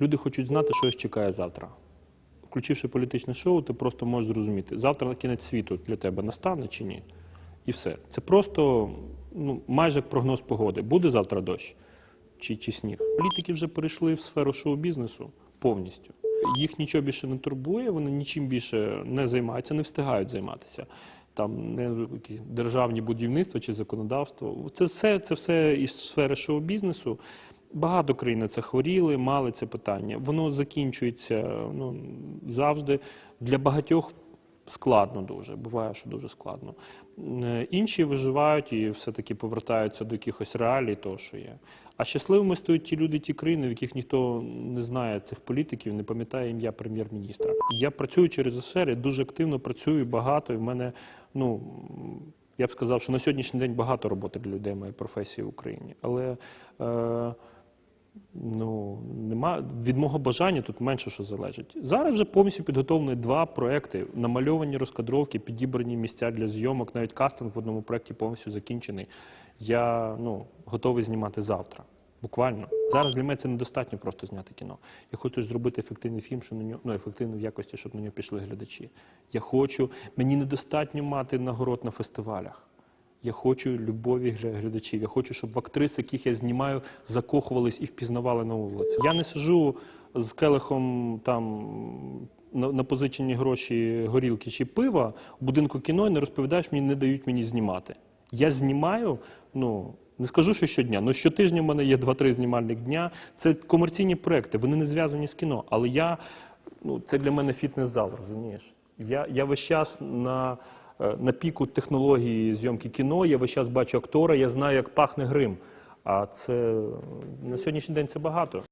Люди хочуть знати, що їх чекає завтра. Включивши політичне шоу, ти просто можеш зрозуміти, завтра кінець світу для тебе настане чи ні. І все. Це просто ну, майже прогноз погоди. Буде завтра дощ чи, чи сніг. Політики вже перейшли в сферу шоу-бізнесу повністю. Їх нічого більше не турбує, вони нічим більше не займаються, не встигають займатися. Там не державні будівництва чи законодавство. Це все, це все із сфери шоу-бізнесу. Багато країн на це хворіли, мали це питання. Воно закінчується ну, завжди для багатьох складно дуже. Буває, що дуже складно. Е, Інші виживають і все-таки повертаються до якихось реалій, того, що є. А щасливими стають ті люди, ті країни, в яких ніхто не знає цих політиків, не пам'ятає ім'я прем'єр-міністра. Я працюю через СР, я дуже активно працюю багато. І в мене, ну я б сказав, що на сьогоднішній день багато роботи для людей моєї професії в Україні. Але е, Ну, нема від мого бажання тут менше що залежить. Зараз вже повністю підготовлені два проекти: намальовані розкадровки, підібрані місця для зйомок. Навіть кастинг в одному проекті повністю закінчений. Я ну, готовий знімати завтра. Буквально зараз для мене це недостатньо просто зняти кіно. Я хочу зробити ефективний фільм, що на нього ну, ефективний в якості, щоб на нього пішли глядачі. Я хочу, мені недостатньо мати нагород на фестивалях. Я хочу любові глядачів. Я хочу, щоб в актрис, яких я знімаю, закохувались і впізнавали на вулиці. Я не сижу з келихом там на, на позичені гроші горілки чи пива в будинку кіно і не розповідаю, що мені не дають мені знімати. Я знімаю, ну. Не скажу, що щодня, але щотижня в мене є 2-3 знімальних дня. Це комерційні проекти, вони не зв'язані з кіно. Але я, ну, це для мене фітнес-зал, розумієш? Я, я весь час на, на піку технології зйомки кіно, я весь час бачу актора, я знаю, як пахне грим. А це на сьогоднішній день це багато.